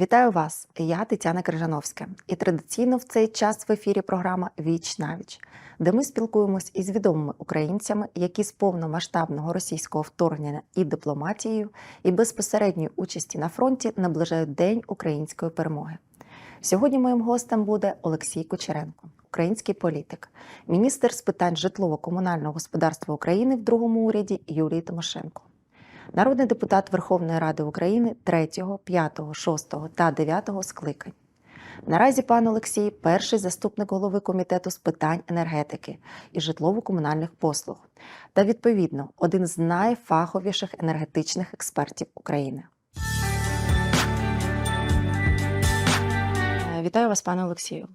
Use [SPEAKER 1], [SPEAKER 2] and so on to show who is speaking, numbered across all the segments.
[SPEAKER 1] Вітаю вас! Я Тетяна Крижановська. І традиційно в цей час в ефірі програма Віч навіч, де ми спілкуємось із відомими українцями, які з повномасштабного російського вторгнення і дипломатією, і безпосередньої участі на фронті наближають День української перемоги. Сьогодні моїм гостем буде Олексій Кучеренко, український політик, міністр з питань житлово-комунального господарства України в другому уряді Юлії Тимошенко. Народний депутат Верховної Ради України 3, 5, 6 та 9 скликань. Наразі пан Олексій перший заступник голови комітету з питань енергетики і житлово-комунальних послуг та, відповідно, один з найфаховіших енергетичних експертів України. Е, Вітаю вас, пане Олексію.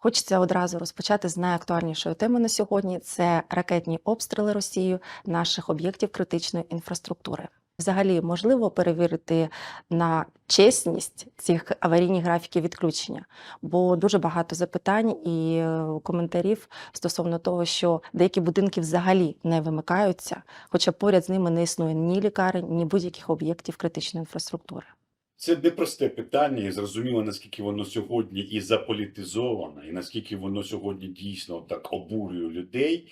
[SPEAKER 1] Хочеться одразу розпочати з найактуальнішої теми на сьогодні: це ракетні обстріли Росією наших об'єктів критичної інфраструктури. Взагалі можливо перевірити на чесність цих аварійних графіків відключення, бо дуже багато запитань і е, коментарів стосовно того, що деякі будинки взагалі не вимикаються, хоча поряд з ними не існує ні лікарень, ні будь-яких об'єктів критичної інфраструктури.
[SPEAKER 2] Це непросте питання, і зрозуміло, наскільки воно сьогодні і заполітизоване, і наскільки воно сьогодні дійсно так обурює людей.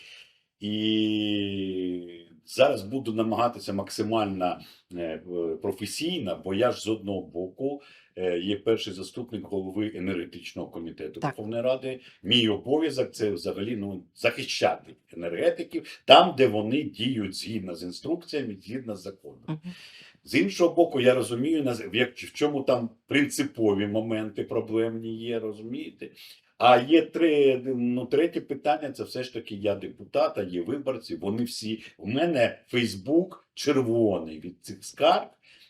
[SPEAKER 2] І зараз буду намагатися максимально е, професійно, бо я ж з одного боку е, є перший заступник голови енергетичного комітету
[SPEAKER 1] Так.
[SPEAKER 2] Верховної Ради. Мій обов'язок це взагалі ну захищати енергетиків там, де вони діють згідно з інструкціями, згідно з законом.
[SPEAKER 1] Мгм.
[SPEAKER 2] З іншого боку, я розумію, як- в чому там принципові моменти проблемні є, розумієте? А є три, ну, третє питання це все ж таки я депутат, а є виборці. Вони всі. У мене Фейсбук червоний від цих скарг.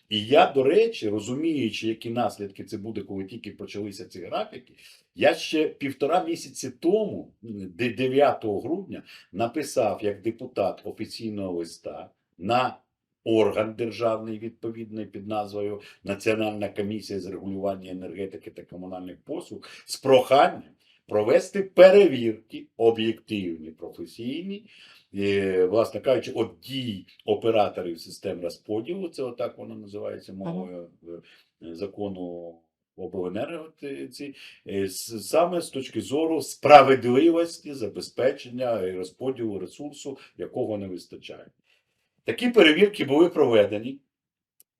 [SPEAKER 2] І я, до речі, розуміючи, які наслідки це буде, коли тільки почалися ці графіки, я ще півтора місяці тому, 9 грудня, написав як депутат офіційного листа на орган державний відповідний під назвою Національна комісія з регулювання енергетики та комунальних послуг з проханням провести перевірки об'єктивні, професійні, е, власне кажучи, от дій операторів систем розподілу, це отак воно називається мовою е, закону. Обленерго е, саме з точки зору справедливості забезпечення і розподілу ресурсу, якого не вистачає. Такі перевірки були проведені.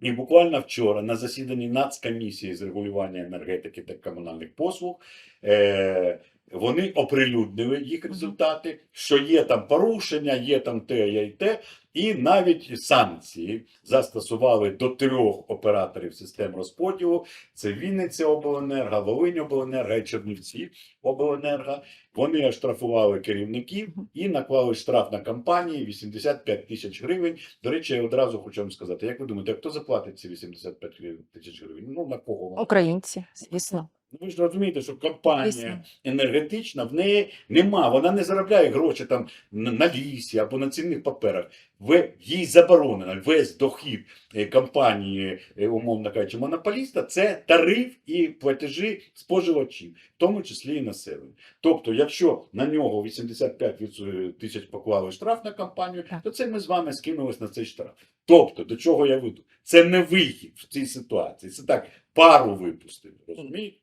[SPEAKER 2] І буквально вчора на засіданні Нацкомісії з регулювання енергетики та комунальних послуг е, вони оприлюднили їх результати, що є там порушення, є там те, є й те, і навіть санкції застосували до трьох операторів систем розподілу: це Вінниця обленерго, Волинь обленерго і Чернівці обленерго. Вони оштрафували керівників і наклали штраф на компанії 85 тисяч гривень. До речі, я одразу хочу вам сказати, як ви думаєте, хто заплатить ці 85 тисяч гривень? Ну на кого?
[SPEAKER 1] Українці, звісно.
[SPEAKER 2] Ну, Ви ж розумієте, що компанія енергетична в неї нема. Вона не заробляє гроші там на, лісі або на цінних паперах. Ви, їй заборонено весь дохід е, компанії, е, умовно кажучи, монополіста це тариф і платежі споживачів, в тому числі і населення. Тобто, якщо на нього 85 відсо- тисяч поклали штраф на компанію, то це ми з вами скинулись на цей штраф. Тобто, до чого я веду? Це не вихід в цій ситуації. Це так пару випустили, розумієте?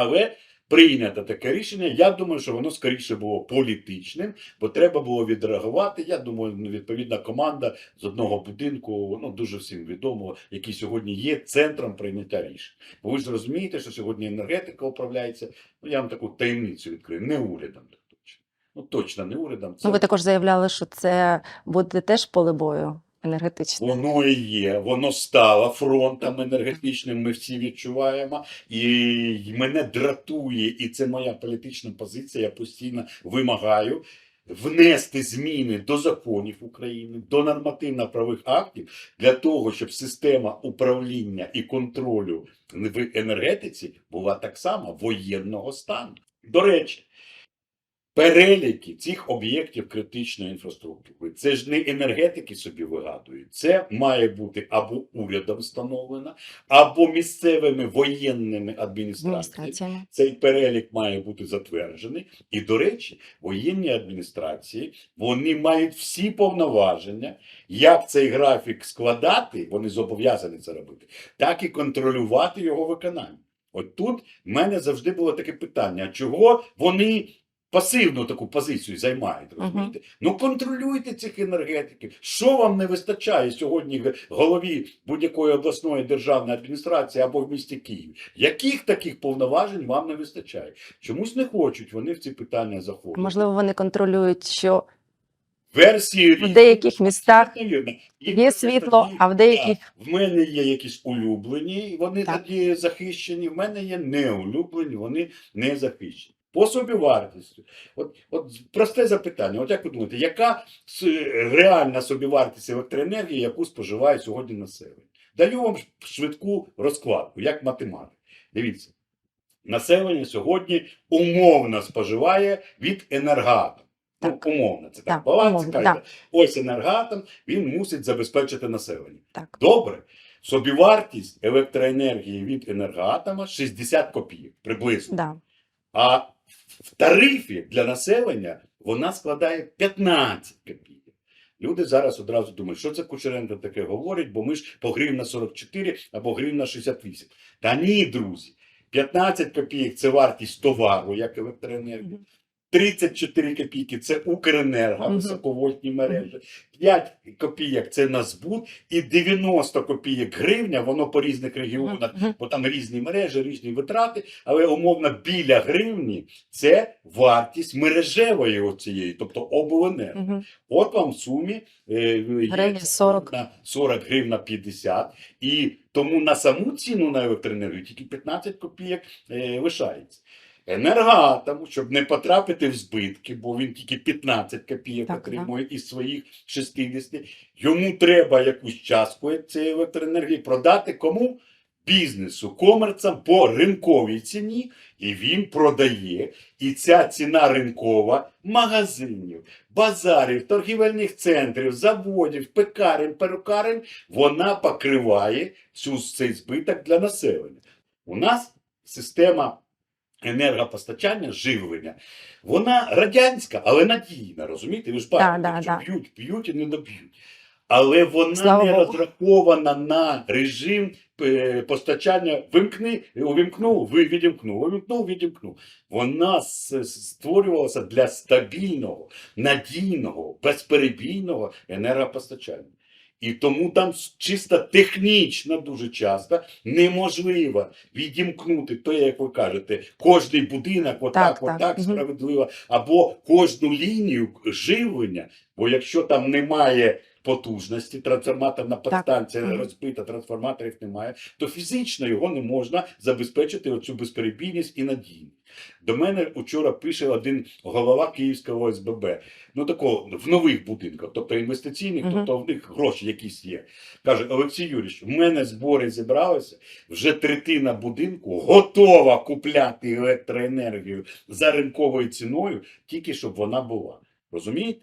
[SPEAKER 2] Але прийнято таке рішення. Я думаю, що воно скоріше було політичним, бо треба було відреагувати. Я думаю, ну, відповідна команда з одного будинку, ну дуже всім відомо, який сьогодні є центром прийняття рішень. Бо ви ж розумієте, що сьогодні енергетика управляється. Ну я вам таку таємницю відкрию, не урядом. Ну точно не урядом. Це
[SPEAKER 1] Ну, ви також заявляли, що це буде теж поле бою енергетичне.
[SPEAKER 2] Воно і є, воно стало фронтом енергетичним, ми всі відчуваємо. І мене дратує, і це моя політична позиція. Я постійно вимагаю внести зміни до законів України, до нормативно-правових актів для того, щоб система управління і контролю в енергетиці була так само воєнного стану. До речі. Переліки цих об'єктів критичної інфраструктури. Це ж не енергетики собі вигадують. Це має бути або урядом встановлено, або місцевими воєнними адміністраціями. Цей перелік має бути затверджений. І, до речі, воєнні адміністрації вони мають всі повноваження, як цей графік складати, вони зобов'язані це робити, так і контролювати його виконання. От тут в мене завжди було таке питання: чого вони пасивну таку позицію займають? Розумієте? Ну контролюйте цих енергетиків. Що вам не вистачає сьогодні в голові будь-якої обласної державної адміністрації або в місті Києві? Яких таких повноважень вам не вистачає? Чомусь не хочуть вони в ці питання заходити.
[SPEAKER 1] Можливо, вони контролюють, що
[SPEAKER 2] версії
[SPEAKER 1] в деяких містах є світло, а в деяких
[SPEAKER 2] в мене є якісь улюблені, вони
[SPEAKER 1] Так.
[SPEAKER 2] тоді захищені. В мене є неулюблені, вони не захищені. По собівартістю. От, от просте запитання: от як ви думаєте, яка реальна собівартість електроенергії, яку споживає сьогодні населення? Даю вам швидку розкладку, як математик. Дивіться, населення сьогодні умовно споживає від енергоатом. Ну, умовно, це так.
[SPEAKER 1] Так,
[SPEAKER 2] баланс
[SPEAKER 1] умовно, так.
[SPEAKER 2] Ось енергоатом, він мусить забезпечити населення.
[SPEAKER 1] так.
[SPEAKER 2] Добре. Собівартість електроенергії від енергоатома 60 копійок приблизно.
[SPEAKER 1] Да.
[SPEAKER 2] А в тарифі для населення вона складає 15 копійок. Люди зараз одразу думають, що це Кучеренко таке говорить, бо ми ж по гривна 44 або гривна 68. Та ні, друзі. 15 копійок це вартість товару, як електроенергії.
[SPEAKER 1] Мгм.
[SPEAKER 2] 34 копійки це Укренерго,
[SPEAKER 1] Мгм.
[SPEAKER 2] високовольтні мережі, 5 копійок це на збут, і 90 копійок гривня, воно по різних регіонах, бо там різні мережі, різні витрати, але умовно біля гривні це вартість мережевої оцієї, тобто обленерго. От вам в сумі е, є
[SPEAKER 1] 40.
[SPEAKER 2] на 40 гривень на 50, і тому на саму ціну на електроенергію тільки 15 копійок е, лишається. Енергоатому, щоб не потрапити в збитки, бо він тільки 15 копійок
[SPEAKER 1] Так,
[SPEAKER 2] отримує із своїх 60, йому треба якусь частку цієї електроенергії продати кому? Бізнесу, комерцям по ринковій ціні, і він продає. І ця ціна ринкова магазинів, базарів, торгівельних центрів, заводів, пекарень, перукарень, вона покриває цю, цей збиток для населення. У нас система енергопостачання, живлення, вона радянська, але надійна, розумієте? Ви ж бачите,
[SPEAKER 1] да, да.
[SPEAKER 2] б'ють, б'ють і не доб'ють. Але вона
[SPEAKER 1] Слава
[SPEAKER 2] не
[SPEAKER 1] Богу.
[SPEAKER 2] розрахована на режим е, постачання вимкни, увімкнув, ви відімкнув, увімкнув, відімкнув. Вона с- створювалася для стабільного, надійного, безперебійного енергопостачання. І тому там чисто технічно дуже часто неможливо відімкнути то, як ви кажете, кожний будинок, отак,
[SPEAKER 1] Так, так.
[SPEAKER 2] отак
[SPEAKER 1] так.
[SPEAKER 2] справедливо, або кожну лінію живлення. Бо якщо там немає потужності, трансформаторна подстанція розбита, трансформаторів немає, то фізично його не можна забезпечити оцю безперебійність і надійність. До мене вчора пише один голова Київського ОСББ. Ну такого в нових будинках, тобто інвестиційних,
[SPEAKER 1] Мгм.
[SPEAKER 2] тобто в них гроші якісь є. Каже, Олексій Юрійович, в мене збори зібралися, вже третина будинку готова купляти електроенергію за ринковою ціною, тільки щоб вона була. Розумієте?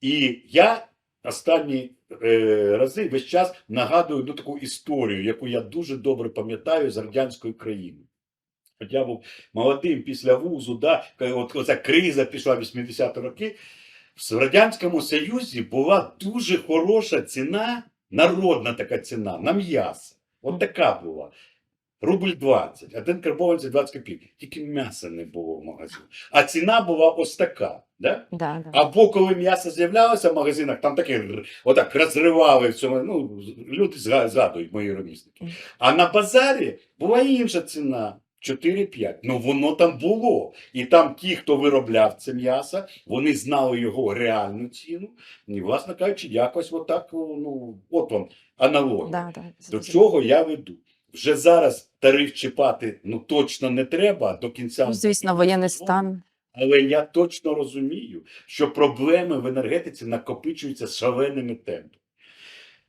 [SPEAKER 2] І я останні е, рази весь час нагадую ну, таку історію, яку я дуже добре пам'ятаю з радянської країни. От я був молодим після вузу, да, от оця криза пішла 80-ті роки. В Радянському Союзі була дуже хороша ціна, народна така ціна на м'ясо. От така була. Рубль 20, один карбованець 20 копійок. Тільки м'яса не було в магазині. А ціна була ось така. Да?
[SPEAKER 1] Да, да.
[SPEAKER 2] Або коли м'ясо з'являлося в магазинах, там таке отак розривали в цьому. Ну, люди згадують мої ровісники. А на базарі була інша ціна. 4-5. Ну воно там було. І там ті, хто виробляв це м'ясо, вони знали його реальну ціну. І, власне кажучи, якось отак, ну, от вам аналогія.
[SPEAKER 1] Да, да.
[SPEAKER 2] До чого я веду? Вже зараз тариф чіпати ну, точно не треба до кінця.
[SPEAKER 1] Ну, звісно, воєнний стан.
[SPEAKER 2] Але я точно розумію, що проблеми в енергетиці накопичуються шаленими темпами.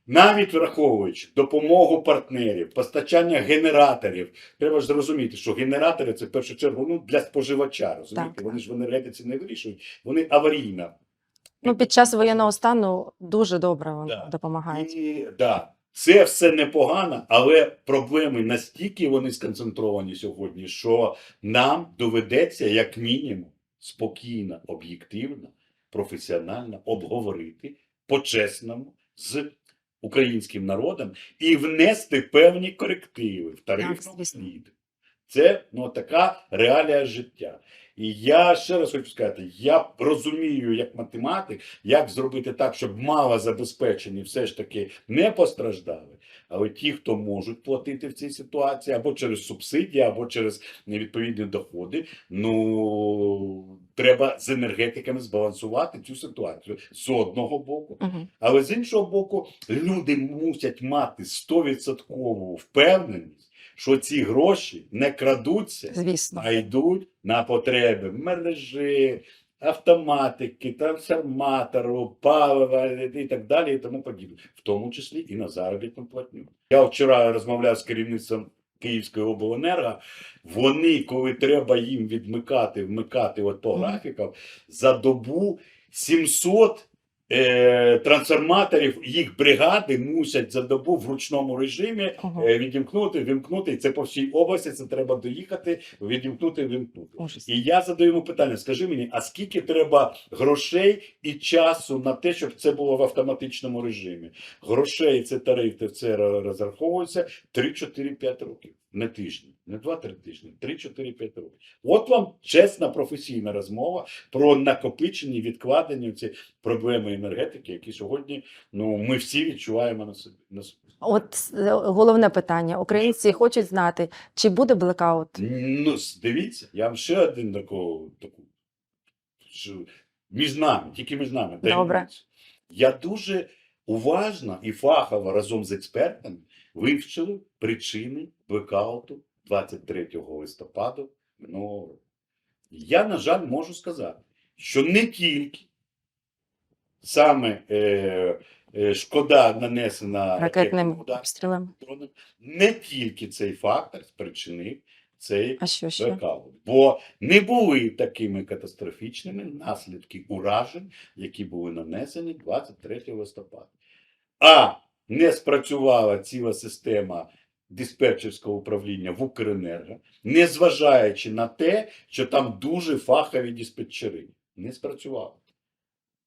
[SPEAKER 2] Навіть враховуючи допомогу партнерів, постачання генераторів, треба ж зрозуміти, що генератори це в першу чергу ну, для споживача. Розумієте?
[SPEAKER 1] Так.
[SPEAKER 2] Вони ж в енергетиці не вирішують, вони аварійна.
[SPEAKER 1] Ну, під час воєнного стану дуже добре
[SPEAKER 2] Да.
[SPEAKER 1] допомагають.
[SPEAKER 2] І, да, це все непогано, але проблеми настільки вони сконцентровані сьогодні, що нам доведеться, як мінімум, спокійно, об'єктивно, професіонально обговорити по-чесному з українським народом і внести певні корективи в тарифну політику. Це ну, така реалія життя. І я ще раз хочу сказати: я розумію як математик, як зробити так, щоб малозабезпечені все ж таки не постраждали. Але ті, хто можуть платити в цій ситуації, або через субсидії, або через невідповідні доходи, ну треба з енергетиками збалансувати цю ситуацію з одного боку.
[SPEAKER 1] Угу.
[SPEAKER 2] Але з іншого боку, люди мусять мати 100% впевненість, що ці гроші не крадуться,
[SPEAKER 1] Звісно.
[SPEAKER 2] а йдуть на потреби мережі, автоматики, трансформатору, палива і так далі, і тому подібне, в тому числі і на заробітну платню. Я вчора розмовляв з керівництвом Київської обленерго. Вони, коли треба їм відмикати, вмикати от по графікам, за добу 700 е, трансформаторів їх бригади мусять за добу в ручному режимі е, відімкнути, вимкнути. І це по всій області. Це треба доїхати, відімкнути, вимкнути.
[SPEAKER 1] Ужас.
[SPEAKER 2] І я задаю йому питання: скажи мені, а скільки треба грошей і часу на те, щоб це було в автоматичному режимі? Грошей це тарифи, це розраховується 3-4-5 років. Не тижні, не 2-3 тижні, 3-4-5 років. От вам чесна професійна розмова про накопичені відкладені ці проблеми енергетики, які сьогодні ну ми всі відчуваємо на собі. На собі.
[SPEAKER 1] От е, головне питання. Українці хочуть знати, чи буде блекаут?
[SPEAKER 2] Ну, дивіться, я вам ще один таку, таку між нами, тільки між нами.
[SPEAKER 1] Добре.
[SPEAKER 2] Я дуже уважно і фахово разом з експертами вивчили причини блекауту 23 листопада минулого року. Я, на жаль, можу сказати, що не тільки саме е, е, шкода нанесена
[SPEAKER 1] Ракетним обстрілом?
[SPEAKER 2] не тільки цей фактор спричинив цей блекаут. Бо не були такими катастрофічними наслідки уражень, які були нанесені 23 листопада. А не спрацювала ціла система диспетчерського управління в Укренерго, незважаючи на те, що там дуже фахові диспетчери. Не спрацювало.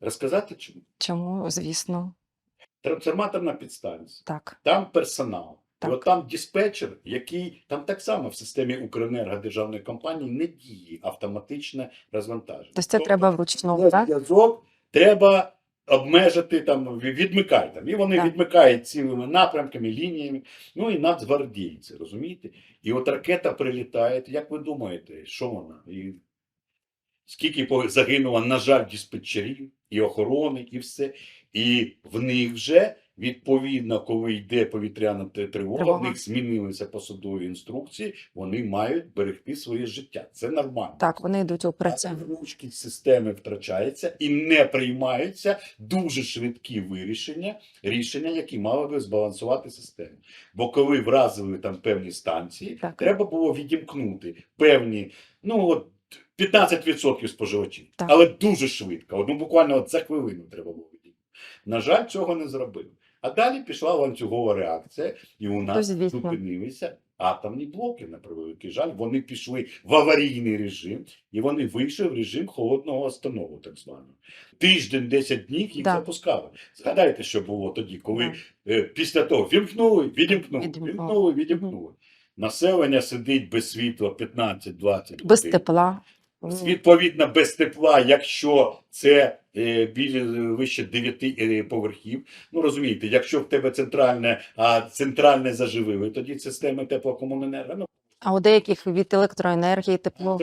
[SPEAKER 2] Розказати чому?
[SPEAKER 1] Чому? Звісно,
[SPEAKER 2] Трансформаторна підстанція.
[SPEAKER 1] так.
[SPEAKER 2] Там персонал.
[SPEAKER 1] Так.
[SPEAKER 2] І от там диспетчер, який там так само в системі Укренерго державної компанії не діє автоматичне розвантаження.
[SPEAKER 1] Тобто це треба вручну, так?
[SPEAKER 2] зв'язок треба обмежити там, ві- відмикай там. І вони
[SPEAKER 1] Так.
[SPEAKER 2] відмикають цілими напрямками, лініями. Ну і нацгвардійці, розумієте? І от ракета прилітає. Як ви думаєте, що вона? І скільки загинуло, на жаль, диспетчерів, і охорони, і все. І в них вже, відповідно, коли йде повітряна тривога, в них змінилися посадові інструкції, вони мають берегти своє життя. Це нормально.
[SPEAKER 1] Так, вони йдуть у працю.
[SPEAKER 2] Ручки системи втрачаються і не приймаються дуже швидкі вирішення, рішення, які мали би збалансувати систему. Бо коли вразили там певні станції,
[SPEAKER 1] Так.
[SPEAKER 2] треба було відімкнути певні, ну от 15% споживачів,
[SPEAKER 1] Так.
[SPEAKER 2] але дуже швидко. Ну буквально от за хвилину треба було. На жаль, цього не зробили. А далі пішла ланцюгова реакція, і у нас зупинилися атомні блоки, на превеликий жаль. Вони пішли в аварійний режим, і вони вийшли в режим холодного останову, так званого. Тиждень, 10 днів їх
[SPEAKER 1] Да.
[SPEAKER 2] запускали. Згадайте, що було тоді, коли
[SPEAKER 1] Да.
[SPEAKER 2] е, після того вімкнули, відімкнули, вімкнули, відімкнули. Населення сидить без світла 15-20
[SPEAKER 1] Без
[SPEAKER 2] годин.
[SPEAKER 1] тепла.
[SPEAKER 2] Відповідно, без тепла, якщо це е, біля вище 9 е, поверхів. Ну розумієте, якщо в тебе центральне, а центральне заживили, тоді системи теплокомуненерго. Ну,
[SPEAKER 1] А у деяких від електроенергії тепло.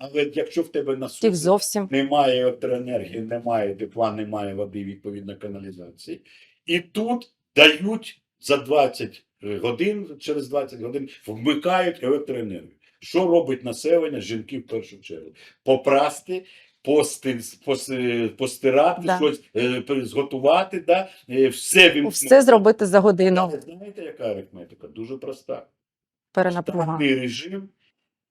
[SPEAKER 2] але якщо в тебе на суді
[SPEAKER 1] зовсім.
[SPEAKER 2] немає електроенергії, немає тепла, немає води, відповідно каналізації. І тут дають за 20 годин, через 20 годин вмикають електроенергію. Що робить населення, жінки в першу чергу? Попрасти пости, пости, постирати,
[SPEAKER 1] Да.
[SPEAKER 2] щось е, зготувати, да? е, все він
[SPEAKER 1] Все зробити за годину.
[SPEAKER 2] Знаєте, яка арифметика? Дуже проста.
[SPEAKER 1] Перенапруга.
[SPEAKER 2] Штатний режим,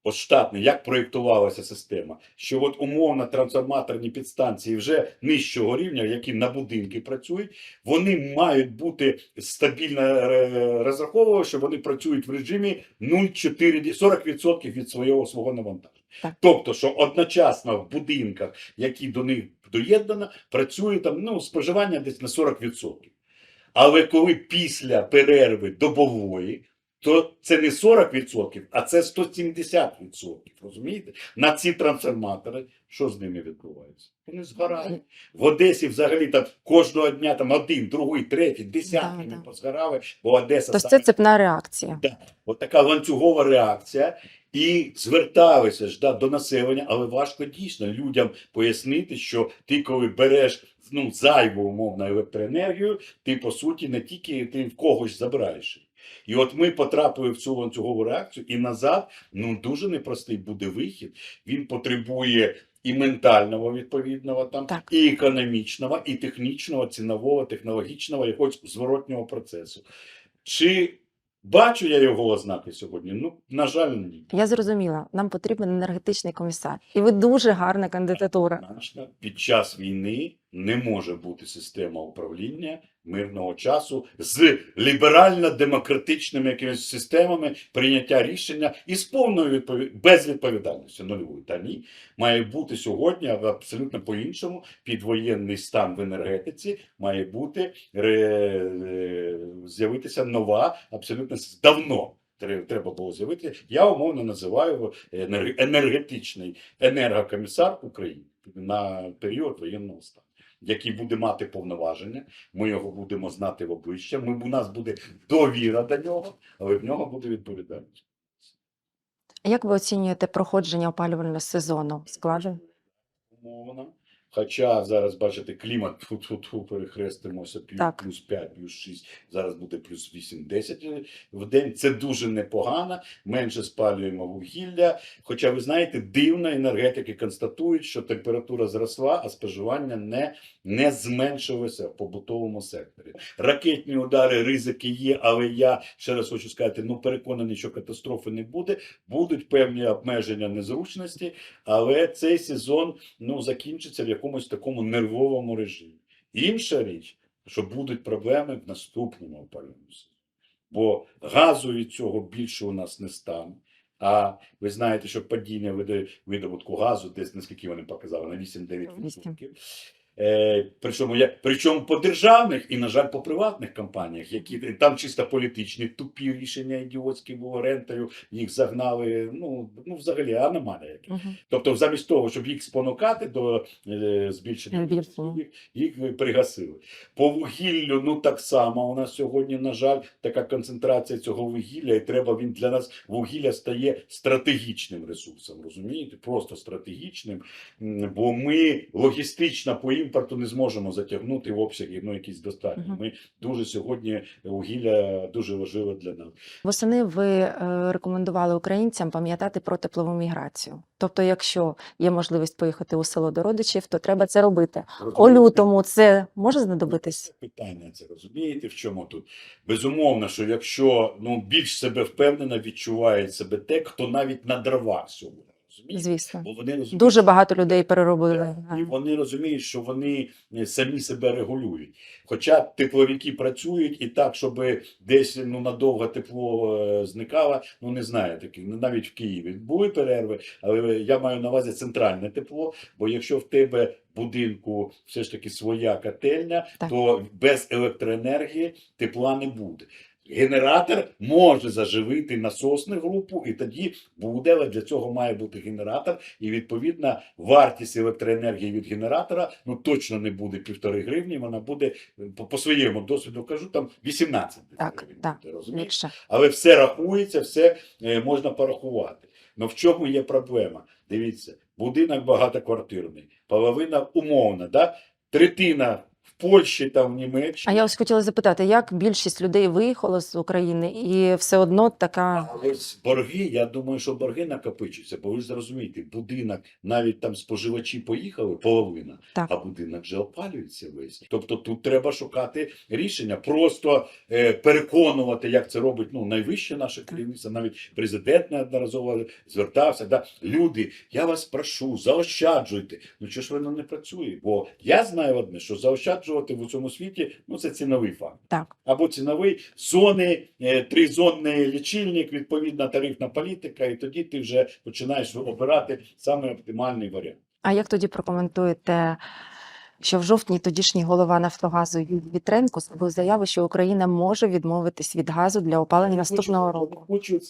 [SPEAKER 2] от штатний, як проєктувалася система, що от умовно трансформаторні підстанції вже нижчого рівня, які на будинки працюють, вони мають бути стабільно е, розраховувати, що вони працюють в режимі 0,4, 40% від свого свого навантаження.
[SPEAKER 1] Так.
[SPEAKER 2] Тобто, що одночасно в будинках, які до них доєднано, працює там ну, споживання десь на 40%. Але коли після перерви добової, то це не 40%, а це 170%. Розумієте? На ці трансформатори, що з ними відбувається? Вони згорають. В Одесі взагалі там кожного дня там один, другий, третій, десятками
[SPEAKER 1] Да, да.
[SPEAKER 2] позгорали, бо Одеса
[SPEAKER 1] Тобто це цепна реакція.
[SPEAKER 2] От така ланцюгова реакція. І зверталися ж да, до населення, але важко дійсно людям пояснити, що ти, коли береш ну, зайву умовно електроенергію, ти по суті не тільки ти в когось забираєш. І от ми потрапили в цю ланцюгову реакцію, і назад ну дуже непростий буде вихід. Він потребує і ментального відповідного там,
[SPEAKER 1] Так.
[SPEAKER 2] і економічного, і технічного, цінового, технологічного, якогось зворотнього процесу. Чи бачу я його ознаки сьогодні? Ну, на жаль, ні.
[SPEAKER 1] Я зрозуміла, нам потрібен енергетичний комісар. І ви дуже гарна кандидатура.
[SPEAKER 2] Під час війни не може бути система управління мирного часу з ліберально-демократичними якимись системами прийняття рішення і з повною відпові... безвідповідальністю нульовою. Та ні, має бути сьогодні абсолютно по-іншому. Підвоєнний стан в енергетиці має бути ре... е, з'явитися нова, абсолютно давно. тре- Треба було з'явити. Я умовно називаю енерг- енергетичний енергокомісар України на період воєнного стану, який буде мати повноваження. Ми його будемо знати в обличчя. Ми, у нас буде довіра до нього, але в нього буде відповідальність.
[SPEAKER 1] Як ви оцінюєте проходження опалювального сезону? Складно?
[SPEAKER 2] Умовно. Хоча зараз бачите, клімат фу-фу-фу, перехрестимося плюс, плюс 5, плюс 6, зараз буде плюс 8-10 в день. Це дуже непогано. Менше спалюємо вугілля. Хоча ви знаєте, дивно енергетики констатують, що температура зросла, а споживання не, не зменшилося в побутовому секторі. Ракетні удари, ризики є, але я ще раз хочу сказати: ну переконаний, що катастрофи не буде. Будуть певні обмеження незручності, але цей сезон ну, закінчиться в якомусь такому нервовому режимі. Інша річ, що будуть проблеми в наступному опалювальному сезоні. Бо газу від цього більше у нас не стане. А ви знаєте, що падіння видобутку газу, десь наскільки вони показали, на 8-9%. Е, причому, я, причому по державних і, на жаль, по приватних компаніях, які там чисто політичні тупі рішення ідіотські було рентою, їх загнали. Ну, ну взагалі аномалія.
[SPEAKER 1] Угу.
[SPEAKER 2] Тобто, замість того, щоб їх спонукати до е, збільшення, їх, їх пригасили. По вугіллю, ну так само. У нас сьогодні, на жаль, така концентрація цього вугілля, і треба він для нас вугілля стає стратегічним ресурсом. Розумієте? Просто стратегічним. Бо ми логістично по імпорту не зможемо затягнути в обсяги, ну якісь достатньо.
[SPEAKER 1] Мгм.
[SPEAKER 2] Ми дуже сьогодні вугілля дуже важливе для нас.
[SPEAKER 1] Восени ви е, рекомендували українцям пам'ятати про теплову міграцію. Тобто, якщо є можливість поїхати у село до родичів, то треба це робити. У
[SPEAKER 2] Розумієте?
[SPEAKER 1] лютому це може знадобитись?
[SPEAKER 2] Питання це розумієте, в чому тут? Безумовно, що якщо ну, більш себе впевнено відчуває себе те, хто навіть на дровах сьогодні.
[SPEAKER 1] Звісно.
[SPEAKER 2] Бо вони розуміють,
[SPEAKER 1] Дуже багато людей переробили.
[SPEAKER 2] і вони розуміють, що вони е, самі себе регулюють. Хоча тепловики працюють і так, щоб десь ну надовго тепло е, зникало, ну не знаю таких. Ну навіть в Києві були перерви, але я маю на увазі центральне тепло. Бо якщо в тебе будинку все ж таки своя котельня,
[SPEAKER 1] Так.
[SPEAKER 2] то без електроенергії тепла не буде. Генератор може заживити насосну групу, і тоді буде, але для цього має бути генератор. І відповідна вартість електроенергії від генератора ну точно не буде півтори гривні. Вона буде по, по своєму досвіду кажу, там 18
[SPEAKER 1] Так,
[SPEAKER 2] гривень.
[SPEAKER 1] так? Більше.
[SPEAKER 2] Але все рахується, все е, можна порахувати. Ну в чому є проблема? Дивіться, будинок багатоквартирний, половина умовна, да? третина Польщі, там в Німеччині.
[SPEAKER 1] А я ось хотіла запитати, як більшість людей виїхало з України, і все одно така
[SPEAKER 2] А ось борги, я думаю, що борги накопичуються, бо ви ж зрозумієте, будинок, навіть там споживачі поїхали, половина,
[SPEAKER 1] Так.
[SPEAKER 2] а будинок вже опалюється весь. Тобто тут треба шукати рішення, просто е, переконувати, як це робить ну, найвище наше керівництво, навіть президент неодноразово звертався. Да? Люди, я вас прошу, заощаджуйте. Ну чого ж воно не працює? Бо я знаю одне, що заощаджувати в цьому світі ну, це ціновий факт
[SPEAKER 1] так.
[SPEAKER 2] або ціновий зони, е, тризонний лічильник, відповідна тарифна політика, і тоді ти вже починаєш обирати саме оптимальний варіант.
[SPEAKER 1] А як тоді прокоментуєте, що в жовтні тодішній голова Нафтогазу Вітренко зробив заяву, що Україна може відмовитись від газу для опалення наступного року?
[SPEAKER 2] Хочу,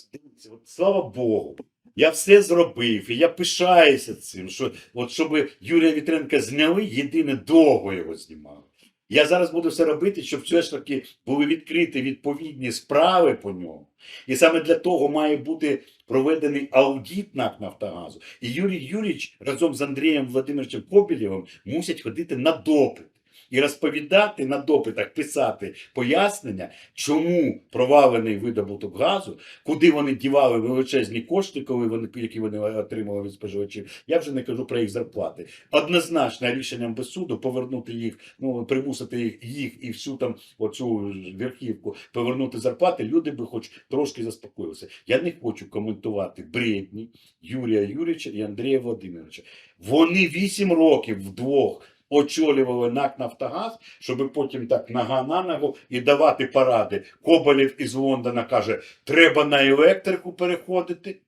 [SPEAKER 2] слава Богу. Я все зробив, і я пишаюся цим, що от щоб Юрія Вітренка зняли, єдине довго його знімали. Я зараз буду все робити, щоб все ж таки були відкриті відповідні справи по ньому. І саме для того має бути проведений аудит НАК Нафтогазу. І Юрій Юрійович разом з Андрієм Владимировичем Кобілєвим мусять ходити на допит і розповідати на допитах, писати пояснення, чому провалений видобуток газу, куди вони дівали величезні кошти, коли вони які вони отримали від споживачів. Я вже не кажу про їх зарплати. Однозначно рішенням без суду повернути їх, ну примусити їх, їх і всю там оцю верхівку повернути зарплати. Люди би хоч трошки заспокоїлися. Я не хочу коментувати бредні Юрія Юрійовича і Андрія Володимировича. Вони вісім років вдвох. Очолювали НАК Нафтогаз, щоб потім так нога на ногу і давати поради. Коболєв із Лондона каже, треба на електрику переходити.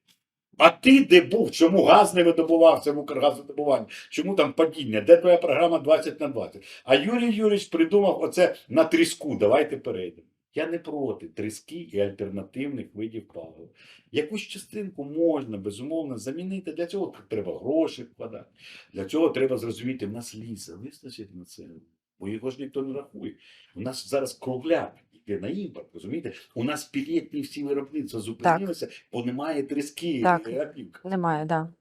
[SPEAKER 2] А ти де був? Чому газ не видобувався в Укргазвидобуванні? Чому там падіння? Де твоя програма 20 на 20? А Юрій Юрійович придумав оце на тріску. Давайте перейдемо. Я не проти тріски і альтернативних видів палива. Якусь частинку можна, безумовно, замінити. Для цього треба гроші вкладати. Для цього треба зрозуміти, в нас ліса вистачить на це. Бо його ж ніхто не рахує. У нас зараз кругляк йде на імпорт, розумієте? У нас пілетні всі виробництва зупинилися, бо немає тріски.
[SPEAKER 1] Так. Немає, да.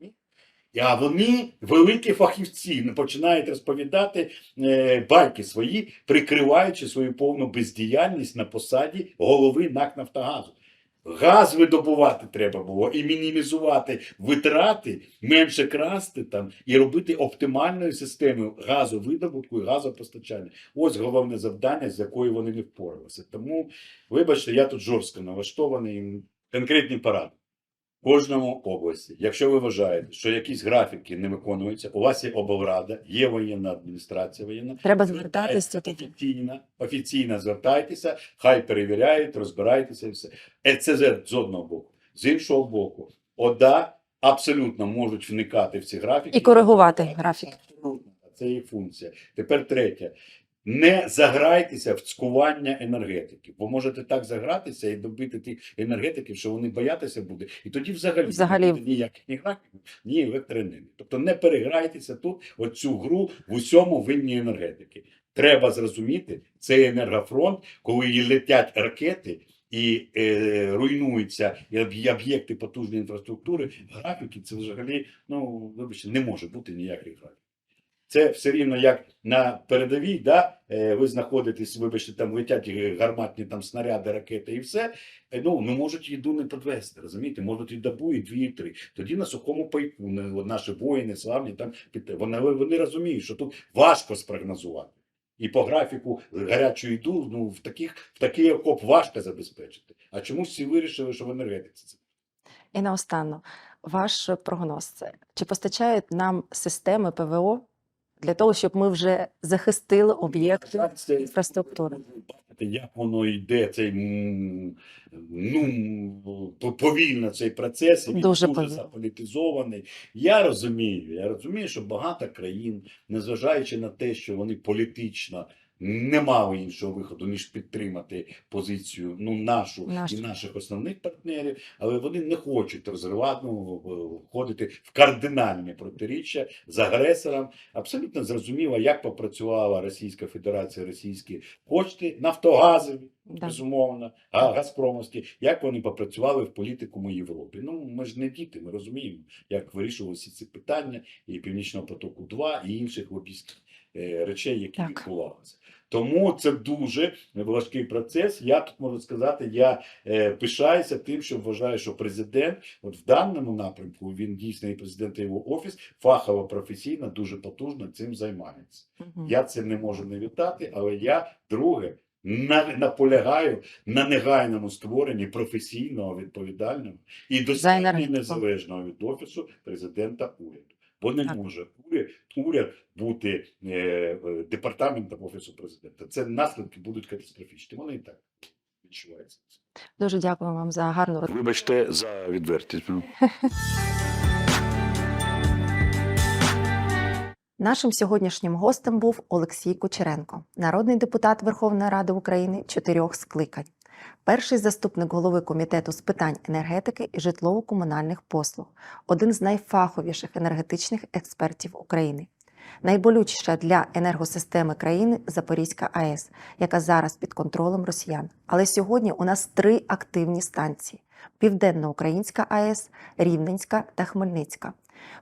[SPEAKER 2] А вони, великі фахівці, починають розповідати е, байки свої, прикриваючи свою повну бездіяльність на посаді голови НАК Нафтогазу. Газ видобувати треба було і мінімізувати витрати, менше красти там і робити оптимальною системою газовидобутку і газопостачання. Ось головне завдання, з якою вони не впоралися. Тому, вибачте, я тут жорстко налаштований. Конкретні поради. Кожному області, якщо ви вважаєте, що якісь графіки не виконуються, у вас є облрада, є воєнна адміністрація воєнна.
[SPEAKER 1] Треба звертатися
[SPEAKER 2] офіційно, офіційно звертайтеся, хай перевіряють, розбирайтеся і все. Е, Це з одного боку. З іншого боку, ОДА абсолютно можуть вникати в ці графіки
[SPEAKER 1] І коригувати графік.
[SPEAKER 2] Це їх функція. Тепер третє. Не заграйтеся в цькування енергетиків, бо можете так загратися і добити тих енергетиків, що вони боятися буде. І тоді взагалі,
[SPEAKER 1] Взагалі.
[SPEAKER 2] не буде ніяких ні графіків, ні електроенергії. Тобто не переграйтеся тут оцю гру в усьому винні енергетики. Треба зрозуміти, це енергофронт, коли і летять ракети. І е, руйнуються і об'єкти потужної інфраструктури, графіки це взагалі, ну вибачте, не може бути ніяких графіків. Це все рівно як на передовій, да, е, ви знаходитесь, вибачте, там летять е, гарматні там снаряди, ракети і все. е, Ну, не можуть їду не підвести, розумієте? Можуть і добу, і дві, і три. Тоді на сухому пайку наші воїни славні там вони, вони розуміють, що тут важко спрогнозувати. І по графіку гарячу йду, ну в таких в такий окоп важко забезпечити. А чомусь всі вирішили, що в енергетиці це.
[SPEAKER 1] І наостанок, ваш прогноз це чи постачають нам системи ПВО для того, щоб ми вже захистили об'єкти інфраструктури?
[SPEAKER 2] Як воно йде, цей ну повільно цей процес, він
[SPEAKER 1] Дуже
[SPEAKER 2] дуже, заполітизований. Я розумію, я розумію, що багато країн, незважаючи на те, що вони політично не мали іншого виходу, ніж підтримати позицію ну, нашу
[SPEAKER 1] Нашу.
[SPEAKER 2] і наших основних партнерів, але вони не хочуть розривати, ну, входити в кардинальні протиріччя з агресором. Абсолютно зрозуміло, як попрацювала Російська Федерація, російські почти, нафтогазові,
[SPEAKER 1] Да.
[SPEAKER 2] безумовно, а Газпромовські, як вони попрацювали в політикуму Європі. Ну, ми ж не діти, ми розуміємо, як вирішувалися ці питання і Північного потоку 2 і інших лобістських е, речей, які
[SPEAKER 1] Так.
[SPEAKER 2] відбувалися. Тому це дуже важкий процес. Я тут можу сказати, я е, пишаюся тим, що вважаю, що президент, от в даному напрямку, він дійсно і президент і його офіс фахово, професійно, дуже потужно цим займається.
[SPEAKER 1] Мгм.
[SPEAKER 2] Я це не можу не вітати, але я друге на, наполягаю на негайному створенні професійного, відповідального і достатньо незалежного від офісу президента уряду. Бо не
[SPEAKER 1] Так.
[SPEAKER 2] може уряд, уряд бути е, е, департаментом офісу президента. Це наслідки будуть катастрофічні. Вони і так відчуваються.
[SPEAKER 1] Дуже дякую вам за гарну
[SPEAKER 2] Вибачте за відвертість.
[SPEAKER 1] Нашим сьогоднішнім гостем був Олексій Кучеренко, народний депутат Верховної Ради України чотирьох скликань, перший заступник голови комітету з питань енергетики і житлово-комунальних послуг, один з найфаховіших енергетичних експертів України. Найболючіша для енергосистеми країни Запорізька АЕС, яка зараз під контролем росіян. Але сьогодні у нас три активні станції: Південноукраїнська АЕС, Рівненська та Хмельницька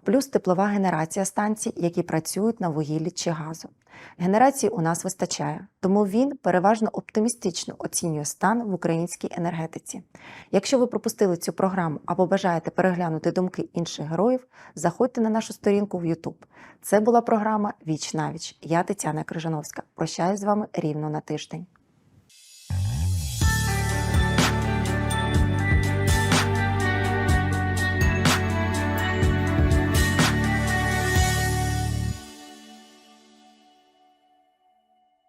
[SPEAKER 1] плюс теплова генерація станцій, які працюють на вугіллі чи газу. Генерації у нас вистачає, тому він переважно оптимістично оцінює стан в українській енергетиці. Якщо ви пропустили цю програму або бажаєте переглянути думки інших героїв, заходьте на нашу сторінку в YouTube. Це була програма Віч навіч. Я Тетяна Крижановська. Прощаюсь з вами рівно на тиждень.